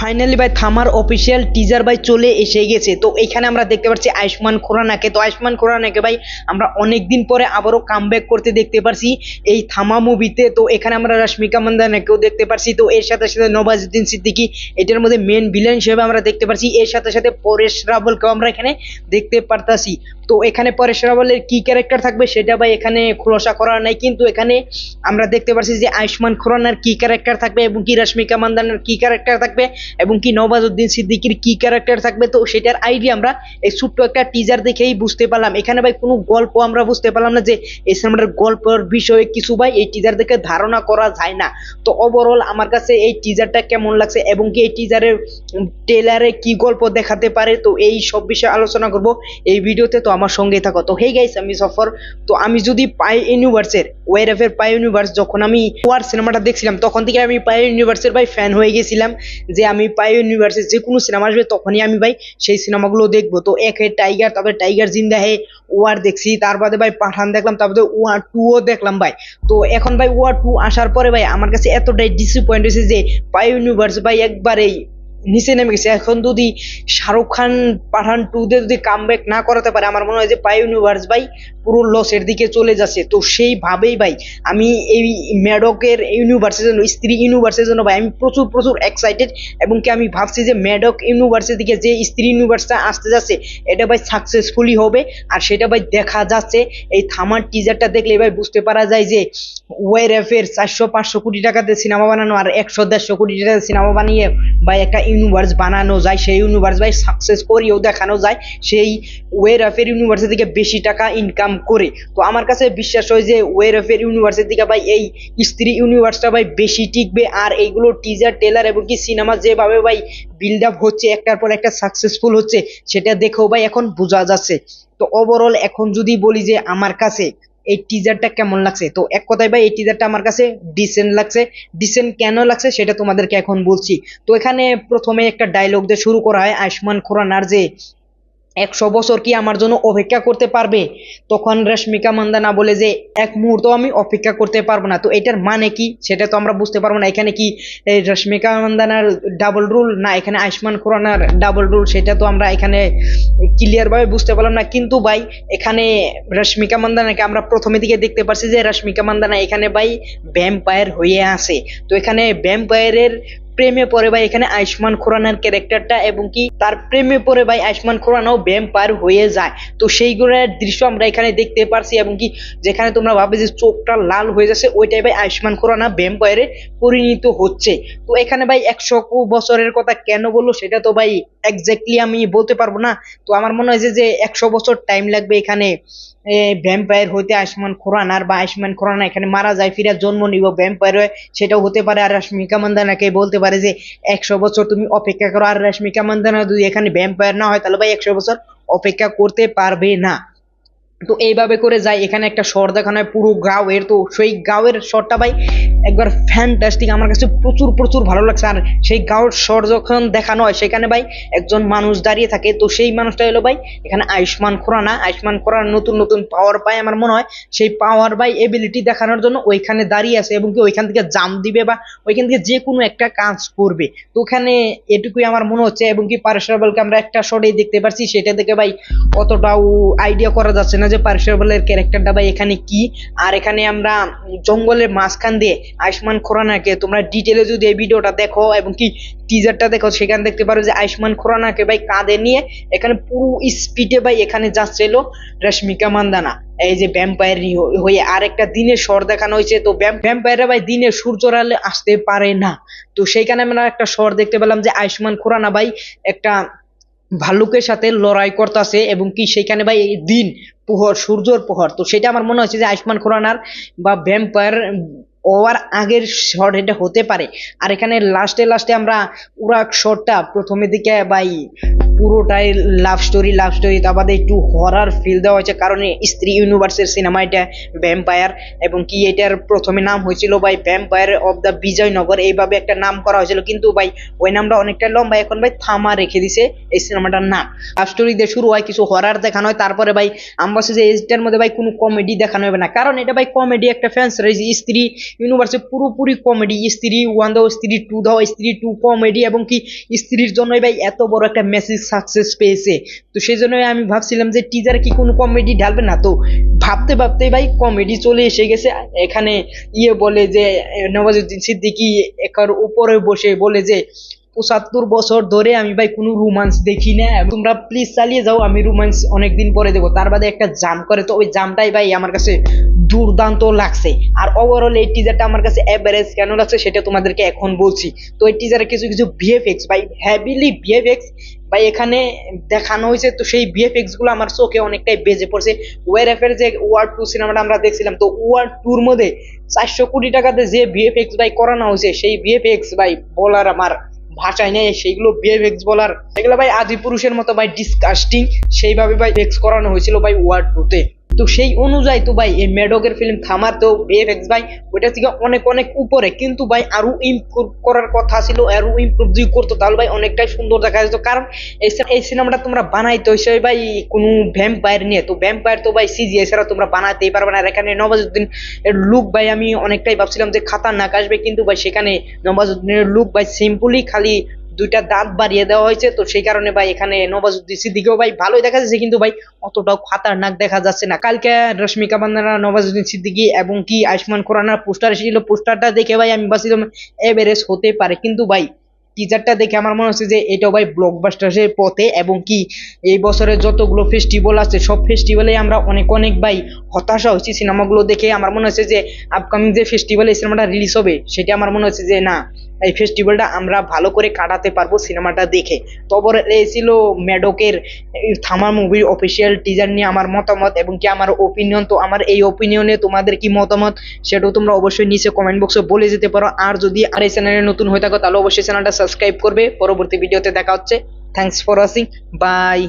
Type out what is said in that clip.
Finally ভাই থামার official teaser ভাই চলে এসে গেছে। তো এখানে আমরা দেখতে পাচ্ছি আয়ুষ্মান খুরানাকে। তো আয়ুষ্মান খুরানাকে ভাই আমরা অনেকদিন পরে আবারও কামব্যাক করতে দেখতে পারছি এই থামা মুভিতে তো এখানে আমরা রশ্মিকা মন্দানাকেও দেখতে পারছি। তো এর সাথে সাথে নবাজুদ্দিন সিদ্দিকি, এটার মধ্যে মেন ভিলেন হিসেবে আমরা দেখতে পারছি। এর সাথে সাথে পরেশ রাবলকেও আমরা এখানে দেখতে পারতাছি। তো এখানে পরেশ রাবলের কি ক্যারেক্টার থাকবে সেটা ভাই এখানে খোলসা করা নাই। কিন্তু এখানে আমরা দেখতে পারছি যে আয়ুষ্মান খুরানার কি ক্যারেক্টার থাকবে এবং কি রশ্মিকা মান্দানার কি ক্যারেক্টার থাকবে এবং কি নবাজুদ্দিন সিদ্দিকীর কি ক্যারেক্টার থাকবে, তো সেটার আইডিয়া আমরা এই ছোট্ট একটা টিজার দেখেই বুঝতে পারলাম। এখানে ভাই কোনো গল্প আমরা বুঝতে পারলাম না যে এই সিনেমাটার গল্পের বিষয়ে কিছু ভাই এই টিজার দেখে ধারণা করা যায় না। তো ওভারঅল আমার কাছে এই টিজারটা কেমন লাগছে এবং কি এই টিজারের ট্রেলারে কি গল্প দেখাতে পারে, তো এই সব বিষয়ে আলোচনা করব এই ভিডিওতে তো আমার সঙ্গেই থাকো। তো হেই গাইস আমি সফর। তো আমি যদি পাই ইউনিভার্সের এর পাই ইউনিভার্স যখন আমি ওয়ার সিনেমাটা দেখছিলাম, তখন থেকে আমি পাই ইউনিভার্সের ভাই ফ্যান হয়ে গেছিলাম যে আমি পাই ইউনিভার্সে যে কোনো সিনেমা আসবে, তখনই আমি ভাই সেই সিনেমাগুলো দেখব। তো এক টাইগার তারপরে টাইগার জিন্দা হে ওয়ার দেখছি তারপরে ভাই পাঠান দেখলাম তারপরে ওয়ার টুও দেখলাম ভাই। তো এখন ভাই ওয়ার টু আসার পরে ভাই আমার কাছে এতটাই ডিসঅ্যাপয়েন্ট হয়েছে যে পাই ইউনিভার্স ভাই একবারেই নিচে নেমে গেছে। এখন যদি শাহরুখ খান, পাঠান টু তে যদি কামব্যাক না করাতে পারে, আমার মনে হয় যে পাই ইউনিভার্স ভাই পুরো লসের দিকে চলে যাচ্ছে। তো সেইভাবেই ভাই আমি এই ম্যাডকের ইউনিভার্সের জন্য, স্ত্রী ইউনিভার্সের জন্য ভাই আমি প্রচুর প্রচুর এক্সাইটেড এবং কি আমি ভাবছি যে ম্যাডক ইউনিভার্সের দিকে যে স্ত্রী ইউনিভার্সটা আসতে যাচ্ছে, এটা ভাই সাকসেসফুলি হবে। আর সেটা ভাই দেখা যাচ্ছে, এই থামার টিজারটা দেখলে ভাই বুঝতে পারা যায় যে ওয়ার এফ এর চারশো পাঁচশো কোটি টাকাতে সিনেমা বানানো আর একশো দেড়শো কোটি টাকাতে সিনেমা বানিয়ে ভাই একটা ইউনিভার্স বানানো যায়, সেই ইউনিভার্স ভাই সাকসেস করেও দেখানো যায়, সেই ওয়ের অফের ইউনিভার্সের থেকে বেশি টাকা ইনকাম করে। তো আমার কাছে বিশ্বাস হয় যে ওয়ের অফের ইউনিভার্সের থেকে ভাই এই স্ত্রী ইউনিভার্সটা ভাই বেশি টিকবে। আর এইগুলো টিজার টেলার এবং কি সিনেমা যেভাবে ভাই বিল্ড আপ হচ্ছে, একটার পর একটা সাকসেসফুল হচ্ছে, সেটা দেখেও ভাই এখন বোঝা যাচ্ছে। তো ওভারঅল এখন যদি বলি যে আমার কাছে এই টিজারটা কেমন লাগছে? তো এক কথায় ভাই, এই টিজারটা আমার কাছে ডিসেন্ট লাগছে। ডিসেন্ট কেন লাগছে সেটা তোমাদেরকে এখন বলছি। তো এখানে প্রথমে একটা ডায়লগ দিয়ে শুরু করা হয়, আয়ুষ্মান খুরানার যে একশো বছর কি আমার জন্য অপেক্ষা করতে পারবে? তখন রশ্মিকা মান্দানা বলে যে, এক মুহূর্ত আমি অপেক্ষা করতে পারব না। তো এটার মানে কি? সেটা তো আমরা বুঝতে পারব না। এখানে কি রশ্মিকা মান্দানার ডাবল রুল না এখানে আয়ুষ্মান খুরানার ডাবল রুল সেটা তো আমরা এখানে ক্লিয়ারভাবে বুঝতে পারলাম না। কিন্তু ভাই, এখানে রশ্মিকা মান্দানাকে আমরা প্রথমে দিকে দেখতে পাচ্ছি যে, রশ্মিকা মান্দানা এখানে ভাই ভ্যাম্পায়ার হয়ে আছে। তো এখানে ভ্যাম্পায়ারের প্রেমে পড়ে ভাই, এখানে আয়ুষ্মান খুরানার ক্যারেক্টারটা এবং কি তার প্রেমে পড়ে ভাই, আয়ুষ্মান খুরানাও ভ্যাম্পায়ার হয়ে যায়। তো সেইগুলোর দৃশ্য আমরা এখানে দেখতে পারছি এবং কি যেখানে তোমরা ভাবে যে চোখটা লাল হয়ে যাচ্ছে, ওইটাই ভাই আয়ুষ্মান খুরানা ভ্যাম্পায়ারে পরিণত হচ্ছে। তো এখানে ভাই একশো বছরের কথা কেন বলল সেটা তো ভাই এক্স্যাক্টলি আমি বলতে পারব না। তো আমার মনে হয় যে একশো বছর টাইম লাগবে এখানে ভ্যাম্পায়ার হইতে আয়ুষ্মান খুরানার বা আয়ুষ্মান খুরানা এখানে মারা যায়, ফিরে জন্ম নিব ভ্যাম্পায়ার হয়ে সেটাও হতে পারে। আর রশ্মিকা মান্দানাকে বলতে পারে যে একশো বছর তুমি অপেক্ষা করো আর রশ্মিকা মান্দানা যদি এখানে ভ্যাম্পায়ার না হয়, তাহলে ভাই একশো বছর অপেক্ষা করতে পারবে না। তো এইভাবে করে যায়। এখানে একটা শহর দেখানো হয়, পুরো গাঁওয়ের। তো সেই গাঁওয়ের শহরটা ভাই একবার ফ্যান্টাস্টিক আমার কাছে প্রচুর প্রচুর ভালো লাগছে। আর সেই গাঁওয়ের শহর যখন দেখানো হয়, সেখানে ভাই একজন মানুষ দাঁড়িয়ে থাকে। তো সেই মানুষটা হলো ভাই এখানে আয়ুষ্মান খুরানা। আয়ুষ্মান খুরানা নতুন নতুন পাওয়ার পায় আমার মনে হয়। সেই পাওয়ার বাই এবিলিটি দেখানোর জন্য ওইখানে দাঁড়িয়ে আছে এবং কি ওইখান থেকে জাম দিবে বা ওইখান থেকে যে কোনো একটা কাজ করবে। তো ওখানে এটুকুই আমার মনে হচ্ছে এবং কি পারসরাবলকে আমরা একটা শটেই দেখতে পারছি। সেটা থেকে ভাই অতটাও আইডিয়া করা যাচ্ছে না যে পারসরাবলের ক্যারেক্টারটা ভাই এখানে কি? আর এখানে আমরা জঙ্গলের মাঝখান দিয়ে আয়ুষ্মান খুরানাকে তোমরা ডিটেলে যদি এই ভিডিওটা দেখো এবং কি টিজারটা দেখো, সেখানে দেখতে পারো যে আয়ুষ্মান খুরানাকে ভাই কাঁধে নিয়ে এখানে পুরো স্পিডে ভাই এখানে যাচ্ছিল রশ্মিকা মান্দানা। এই যে ভ্যাম্পায়ার হয়ে আর একটা দিনের স্বর দেখানো হয়েছে। তো ভ্যাম্পায়াররা ভাই দিনে সূর্যর আলে আসতে পারে না। তো সেইখানে আমরা একটা স্বর দেখতে পেলাম যে আয়ুষ্মান খুরানা ভাই একটা ভাল্লুকের সাথে লড়াই করতেছে এবং কি সেখানে ভাই দিন পোহর সূর্যর প্রহর তো সেটা আমার মনে হচ্ছে যে আয়ুষ্মান খুরানার বা ভ্যাম্পায়ার হওয়ার আগের শট এটা হতে পারে। আর এখানে লাস্টে লাস্টে আমরা উরাক শটটা প্রথমের দিকে ভাই পুরোটাই লাভ স্টোরি লাভ স্টোরি তার বাদে একটু হরার ফিল দেওয়া হয়েছে কারণ স্ত্রী ইউনিভার্সের সিনেমা এটা ভ্যাম্পায়ার এবং কি এটার প্রথমে নাম হয়েছিল ভাই ভ্যাম্পায়ার অফ দ্য বিজয়নগর এইভাবে একটা নাম করা হয়েছিল কিন্তু ভাই ওই নামটা অনেকটা লম্বা। এখন ভাই থামা রেখে দিছে এই সিনেমাটার নাম। লাভ স্টোরি দিয়ে শুরু হয়, কিছু হরার দেখানো হয়, তারপরে ভাই আমরা যে এটার মধ্যে ভাই কোনো কমেডি দেখানো হবে না। কারণ এটা ভাই কমেডি একটা ফ্যান্স রয়েছে স্ত্রী ইউনিভার্সে পুরোপুরি কমেডি স্ত্রী ওয়ান দাও স্ত্রী টু দাও স্ত্রী টু কমেডি এবং কি স্ত্রীর জন্যই ভাই এত বড় একটা মেসেজ সাকসেস পেয়েছে। তো সেই জন্যই আমি ভাবছিলাম যে টিজারে কি কোনো কমেডি ঢালবে না? তো ভাবতে ভাবতে ভাই কমেডি চলে এসে গেছে। এখানে ইয়ে বলে যে এ, নওয়াজুদ্দিন সিদ্দিকী একার উপরে বসে বলে যে পঁচাত্তর বছর ধরে আমি ভাই কোনো রোমান্স দেখি না। তোমরা প্লিজ চালিয়ে যাও আমি রোমান্স অনেকদিন পরে দেবো। তার বাদে একটা জাম করে। তো ওই জামটাই ভাই আমার কাছে দুর্দান্ত লাগছে। আর ওভারঅল এই টিজারটা আমার কাছে অ্যাভারেজ কেন লাগছে সেটা তোমাদেরকে এখন বলছি। তো এই টিজারে কিছু কিছু ভিএফএক্স ভাই হ্যাভিলি ভিএফএক্স ভাই, এখানে দেখানো হয়েছে, তো সেই ভিএফএক্সগুলো আমার চোখে অনেকটাই বেজে পড়ছে। ওয়ার ওয়ারএফের যে ওয়ার টু সিনেমাটা আমরা দেখছিলাম, তো ওয়ার টুর মধ্যে চারশো কোটি টাকাতে যে ভিএফএক্স ভাই করানো হয়েছে, সেই ভিএফএক্স ভাই বলার আমার ভাষায় নেই, সেইগুলো ভিএফএক্স বলার। এগুলো ভাই আদি পুরুষের মতো ভাই ডিসকাস্টিং সেইভাবে ভাই এক্স করানো হয়েছিল ভাই ওয়ার টুতে তো সেই অনুযায়ী তো ভাই, এই মেডকের ফিল্ম থামার তো ভিএফএক্স ভাই ওইটা থেকে অনেক অনেক উপরে। কিন্তু ভাই, আরও ইমপ্রুভ করার কথা ছিল, আরও ইমপ্রুভ যদি করতো, তাহলে ভাই অনেকটাই সুন্দর দেখা যেত। কারণ এই এই সিনেমাটা তোমরা বানাইতে হয়েছে ভাই কোনো ভ্যাম্পায়ার নিয়ে। তো ভ্যাম্পায়ার তো ভাই সিজিআই ছাড়া তোমরা বানাতেই পারবে না। আর এখানে নবাজুদ্দিন এর লুক ভাই, আমি অনেকটাই ভাবছিলাম যে খাতারনাক আসবে। কিন্তু ভাই, সেখানে নবাজুদ্দিনের লুক ভাই সিম্পলি খালি দুইটা দাঁত বাড়িয়ে দেওয়া হয়েছে। তো সেই কারণে ভাই এখানে নবাজুদ্দিন সিদ্দিকেও ভাই ভালোই দেখা যাচ্ছে, কিন্তু ভাই অতটাও খাতারনাক দেখা যাচ্ছে না। কালকে রশ্মিকা বান্দানা নবাজুদ্দিন সিদ্দিকী এবং কি আয়ুষ্মান খুরানার পোস্টার এসেছিল, পোস্টারটা দেখে ভাই আমি ভাবছিলাম এভারেজ হতে পারে, কিন্তু ভাই টিজারটা দেখে আমার মনে হচ্ছে যে এটাও ভাই ব্লকবাস্টারের পথে এবং কি এই বছরে যতগুলো ফেস্টিভ্যাল আছে, সব ফেস্টিভ্যালে আমরা অনেক অনেক ভাই হতাশা হয়েছি। সিনেমাগুলো দেখে আমার মনে হচ্ছে যে আপকামিং যে ফেস্টিভ্যালে সিনেমাটা রিলিজ হবে, সেটা আমার মনে হচ্ছে যে না এই ফেস্টিভ্যালটা আমরা ভালো করে কাটাতে পারব সিনেমাটা দেখে। তবে এই ছিল ম্যাডকের থামা মুভির অফিসিয়াল টিজার নিয়ে আমার মতামত এবং কি আমার ওপিনিয়ন তো আমার এই ওপিনিয়নে তোমাদের কি মতামত? সেটাও তোমরা অবশ্যই নিচে কমেন্ট বক্সে বলে যেতে পারো। আর যদি আর এই চ্যানেলে নতুন হয়ে থাকো, তাহলে অবশ্যই চ্যানেলটা সাবস্ক্রাইব করবে। পরবর্তী ভিডিওতে দেখা হচ্ছে। Thanks for watching by